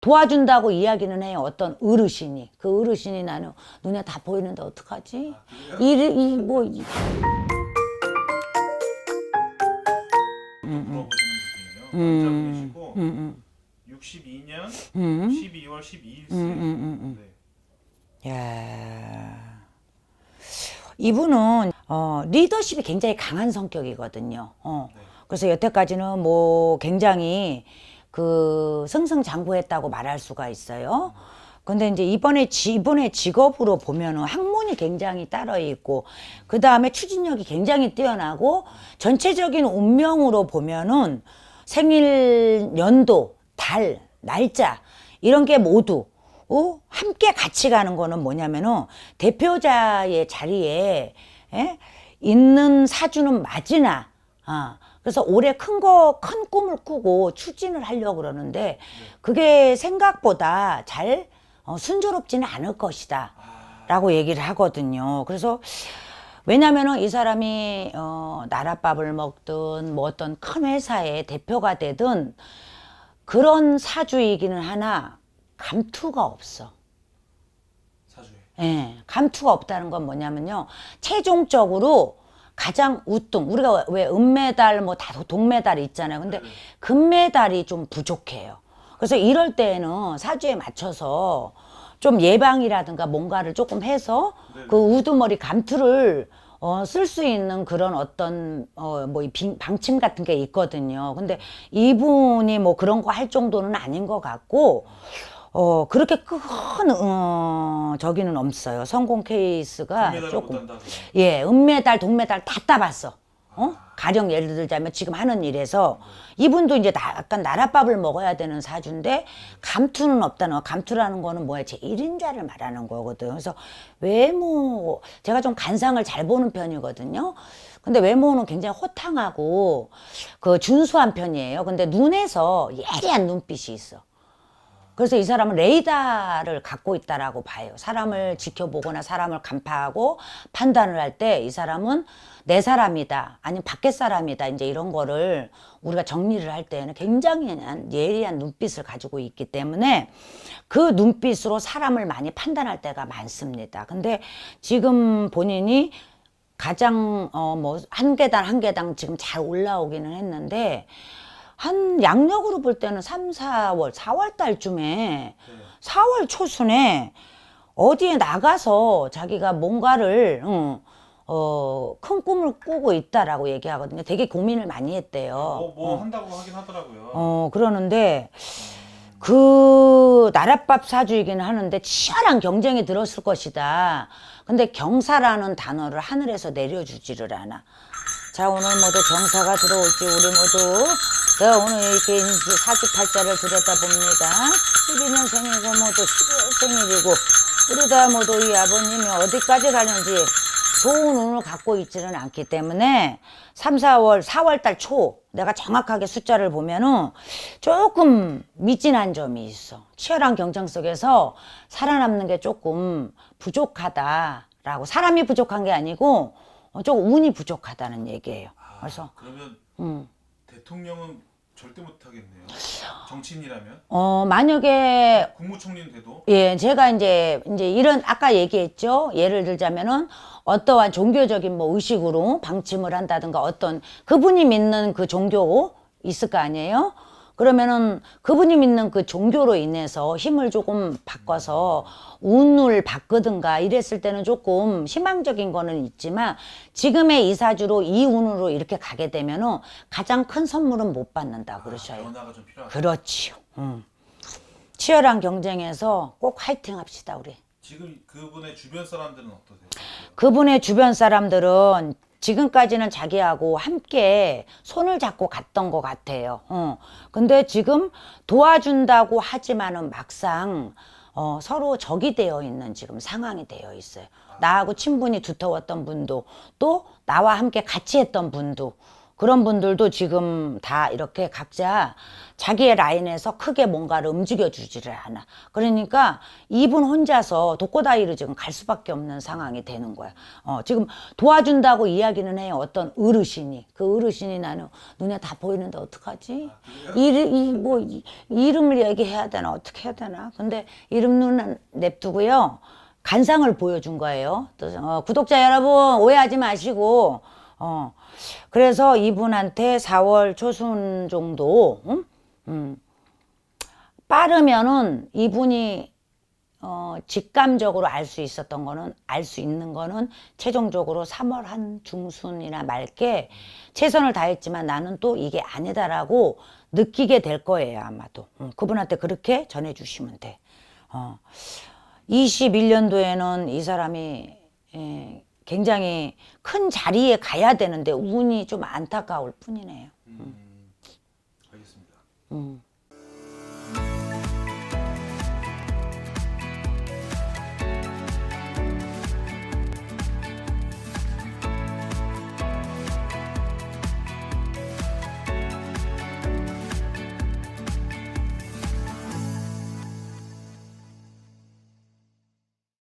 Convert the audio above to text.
도와준다고 이야기는 해요. 어떤 어르신이. 그 어르신이 나는 눈에 다 보이는데 어떡하지? 이, 이, 뭐, 이-. 남자분이시고 음, 62년 음, 12월 12일생. 음, 음, 음. 네. 야. 이분은 어, 리더십이 굉장히 강한 성격이거든요. 어. 그래서 여태까지는 뭐 굉장히 그 승승장구했다고 말할 수가 있어요. 근데 이제 이번에 지- 이번에 직업으로 보면은 학문이 굉장히 따로 있고 그 다음에 추진력이 굉장히 뛰어나고 전체적인 운명으로 보면은 생일 연도 달 날짜 이런 게 모두 어? 함께 같이 가는 거는 뭐냐면은 대표자의 자리에 에? 있는 사주는 맞으나 아, 그래서 올해 큰 거, 큰 꿈을 꾸고 추진을 하려고 그러는데 그게 생각보다 잘 어, 순조롭지는 않을 것이다. 라고 얘기를 하거든요. 그래서 왜냐면은 이 사람이 어, 나랏밥을 먹든 뭐 어떤 큰 회사의 대표가 되든 그런 사주이기는 하나 감투가 없어. 사주에. 예, 감투가 없다는 건 뭐냐면요. 최종적으로 가장 우등, 우리가 왜 은메달, 뭐 다 동메달 있잖아요. 근데 금메달이 좀 부족해요. 그래서 이럴 때에는 사주에 맞춰서 좀 예방이라든가 뭔가를 조금 해서 그 우두머리 감투를 어, 쓸 수 있는 그런 어떤 어, 뭐이 방침 같은 게 있거든요. 근데 이분이 뭐 그런 거 할 정도는 아닌 것 같고 어, 그렇게 큰, 어, 저기는 없어요. 성공 케이스가 조금. 예, 은메달, 동메달 다 따봤어. 어? 가령 예를 들자면 지금 하는 일에서 이분도 이제 나, 약간 나랏밥을 먹어야 되는 사주인데 감투는 없다는 거. 감투라는 거는 뭐야? 제 1인자를 말하는 거거든. 그래서 외모, 제가 좀 간상을 잘 보는 편이거든요. 근데 외모는 굉장히 호탕하고 그 준수한 편이에요. 근데 눈에서 예리한 눈빛이 있어. 그래서 이 사람은 레이더를 갖고 있다라고 봐요. 사람을 지켜보거나 사람을 간파하고 판단을 할 때 이 사람은 내 사람이다, 아니면 밖에 사람이다, 이제 이런 거를 우리가 정리를 할 때는 굉장히 예리한 눈빛을 가지고 있기 때문에 그 눈빛으로 사람을 많이 판단할 때가 많습니다. 근데 지금 본인이 가장 어 뭐 한 계단 한 계단 지금 잘 올라오기는 했는데 한 양력으로 볼 때는 3, 4월, 4월 달쯤에 4월 초순에 어디에 나가서 자기가 뭔가를 응, 어, 큰 꿈을 꾸고 있다라고 얘기하거든요. 되게 고민을 많이 했대요. 뭐, 뭐 한다고 하긴 하더라고요. 어, 그러는데 그 나랏밥 사주이기는 하는데 치열한 경쟁이 들었을 것이다. 근데 경사라는 단어를 하늘에서 내려주지를 않아. 자, 오늘 모두 경사가 들어올지 우리 모두 자, 오늘 이렇게 사주팔자를 들여다봅니다. 12년생이고 모두 12월생일이고 우리 다 모두 이 아버님이 어디까지 가는지 좋은 운을 갖고 있지는 않기 때문에 3, 4월, 4월 달 초 내가 정확하게 숫자를 보면은 조금 미진한 점이 있어. 치열한 경쟁 속에서 살아남는 게 조금 부족하다라고. 사람이 부족한 게 아니고 어, 조금 운이 부족하다는 얘기예요. 그래서 그러면 음. 대통령은 절대 못 하겠네요. 정치인이라면 어, 만약에 국무총리는 돼도 예, 제가 이제 이제 이런 아까 얘기했죠. 예를 들자면은 어떠한 종교적인 뭐 의식으로 방침을 한다든가 어떤 그분이 믿는 그 종교 있을 거 아니에요? 그러면은 그분이 믿는 그 종교로 인해서 힘을 조금 바꿔서 운을 바꾸든가 이랬을 때는 조금 희망적인 거는 있지만 지금의 이사주로 이 운으로 이렇게 가게 되면은 가장 큰 선물은 못 받는다 그러셔요. 변화가 좀 필요하다. 그렇지요. 음. 치열한 경쟁에서 꼭 화이팅 합시다, 우리. 지금 그분의 주변 사람들은 어떠세요? 그분의 주변 사람들은 지금까지는 자기하고 함께 손을 잡고 갔던 것 같아요. 어. 근데 지금 도와준다고 하지만은 막상 어, 서로 적이 되어 있는 지금 상황이 되어 있어요. 나하고 친분이 두터웠던 분도 또 나와 함께 같이 했던 분도 그런 분들도 지금 다 이렇게 각자 자기의 라인에서 크게 뭔가를 움직여 주지를 않아. 그러니까 이분 혼자서 독고다이로 지금 갈 수밖에 없는 상황이 되는 거야. 어, 지금 도와준다고 이야기는 해요. 어떤 어르신이. 그 어르신이 나는 눈에 다 보이는데 어떡하지? 이름, 이, 뭐, 이, 이름을 얘기해야 되나? 어떻게 해야 되나? 근데 이름 눈은 냅두고요. 간상을 보여준 거예요. 또, 어, 구독자 여러분, 오해하지 마시고, 어, 그래서 이분한테 4월 초순 정도, 응? 음, 빠르면은 이분이 어, 직감적으로 알 수 있었던 거는 알 수 있는 거는 최종적으로 3월 한 중순이나 말게 최선을 다했지만 나는 또 이게 아니다라고 느끼게 될 거예요 아마도 음, 그분한테 그렇게 전해주시면 돼. 어. 21년도에는 이 사람이 예, 굉장히 큰 자리에 가야 되는데 운이 좀 안타까울 뿐이네요. 음, 알겠습니다. 음.